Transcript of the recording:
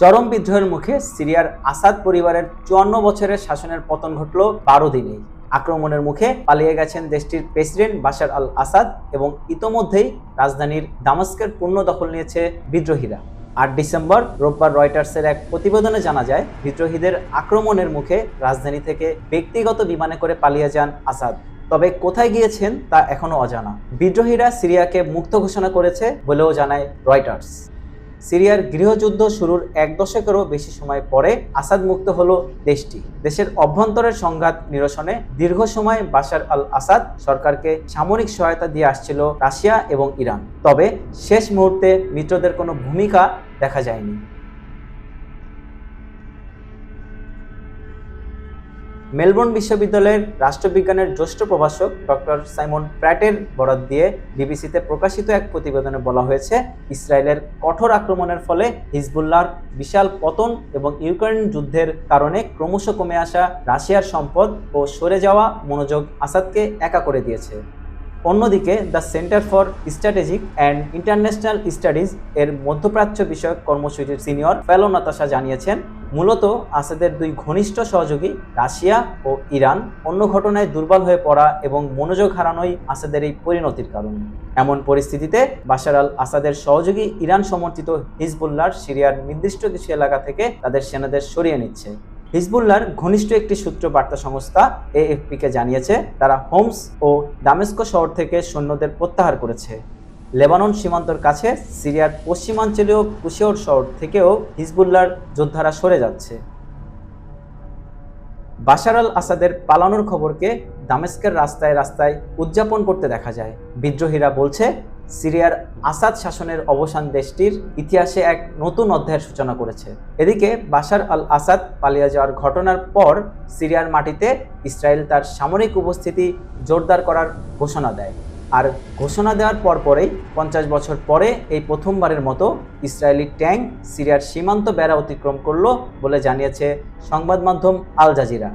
চরম বিদ্রোহের মুখে সিরিয়ার আসাদ পরিবারের চুয়ান্ন বছরের শাসনের পতন ঘটল বারো দিনেই আক্রমণের মুখে পালিয়ে গেছেন দেশটির প্রেসিডেন্ট বাশার আল আসাদ এবং ইতোমধ্যেই রাজধানীর দামাস্কের পূর্ণ দখল নিয়েছে বিদ্রোহীরা। আট ডিসেম্বর রোববার রয়টার্সের এক প্রতিবেদনে জানা যায়, বিদ্রোহীদের আক্রমণের মুখে রাজধানী থেকে ব্যক্তিগত বিমানে করে পালিয়ে যান আসাদ। তবে কোথায় গিয়েছেন তা এখনও অজানা। বিদ্রোহীরা সিরিয়াকে মুক্ত ঘোষণা করেছে বলেও জানায় রয়টার্স। সিরিয়ার গৃহযুদ্ধ শুরুর এক দশকেরও বেশি সময় পরে আসাদ মুক্ত হলো দেশটি। দেশের অভ্যন্তরের সংঘাত নিরসনে দীর্ঘ সময় বাশার আল আসাদ সরকারকে সামরিক সহায়তা দিয়ে আসছিল রাশিয়া এবং ইরান। তবে শেষ মুহূর্তে মিত্রদের কোনো ভূমিকা দেখা যায়নি। মেলবোর্ন বিশ্ববিদ্যালয়ের রাষ্ট্রবিজ্ঞানের জ্যেষ্ঠ প্রভাষক ডক্টর সাইমন প্র্যাটের বরাদ দিয়ে বিবিসিতে প্রকাশিত এক প্রতিবেদনে বলা হয়েছে, ইসরায়েলের কঠোর আক্রমণের ফলে হিজবুল্লাহর বিশাল পতন এবং ইউক্রেন যুদ্ধের কারণে ক্রমশ কমে আসা রাশিয়ার সম্পদ ও সরে যাওয়া মনোযোগ আসাদকে একা করে দিয়েছে। অন্যদিকে, the centre for strategic and international studies এর মধ্যপ্রাচ্য বিষয়ক কর্মসূচির সিনিয়র ফেলো নাতাশা জানিয়েছেন মূলত আসাদের দুই ঘনিষ্ঠ সহযোগী রাশিয়া ও ইরান অন্য ঘটনায় দুর্বল হয়ে পড়া এবং মনোযোগ হারানোই আসাদের এই পরিণতির কারণ। এমন পরিস্থিতিতে বাশার আল আসাদের সহযোগী ইরান সমর্থিত হিজবুল্লাহর সিরিয়ার নির্দিষ্ট কিছু এলাকা থেকে তাদের সেনাদের সরিয়ে নিচ্ছে। হিজবুল্লাহর ঘনিষ্ঠ একটি সূত্র বার্তা সংস্থা এএফপিকে জানিয়েছে, তারা হোমস ও দামেস্কো শহর থেকে সৈন্যদের প্রত্যাহার করেছে। লেবানন সীমান্তর কাছে সিরিয়ার পশ্চিমাঞ্চলীয় কুশিয়র শহর থেকেও হিজবুল্লাহর যোদ্ধারা সরে যাচ্ছে। বাশার আল আসাদের পালানোর খবরকে দামেস্কের রাস্তায় রাস্তায় উদযাপন করতে দেখা যায়। বিদ্রোহীরা বলছে, সিরিয়ার আসাদ শাসনের অবসান দেশটির ইতিহাসে এক নতুন অধ্যায়ের সূচনা করেছে। এদিকে বাশার আল আসাদ পালিয়ে যাওয়ার ঘটনার পর সিরিয়ার মাটিতে ইসরায়েল তার সামরিক উপস্থিতি জোরদার করার ঘোষণা দেয়। আর ঘোষণা দেওয়ার পর পরেই পঞ্চাশ বছর পরে এই প্রথমবারের মতো ইসরায়েলি ট্যাঙ্ক সিরিয়ার সীমান্ত বেড়া অতিক্রম করল বলে জানিয়েছে সংবাদ মাধ্যম আল জাজিরা।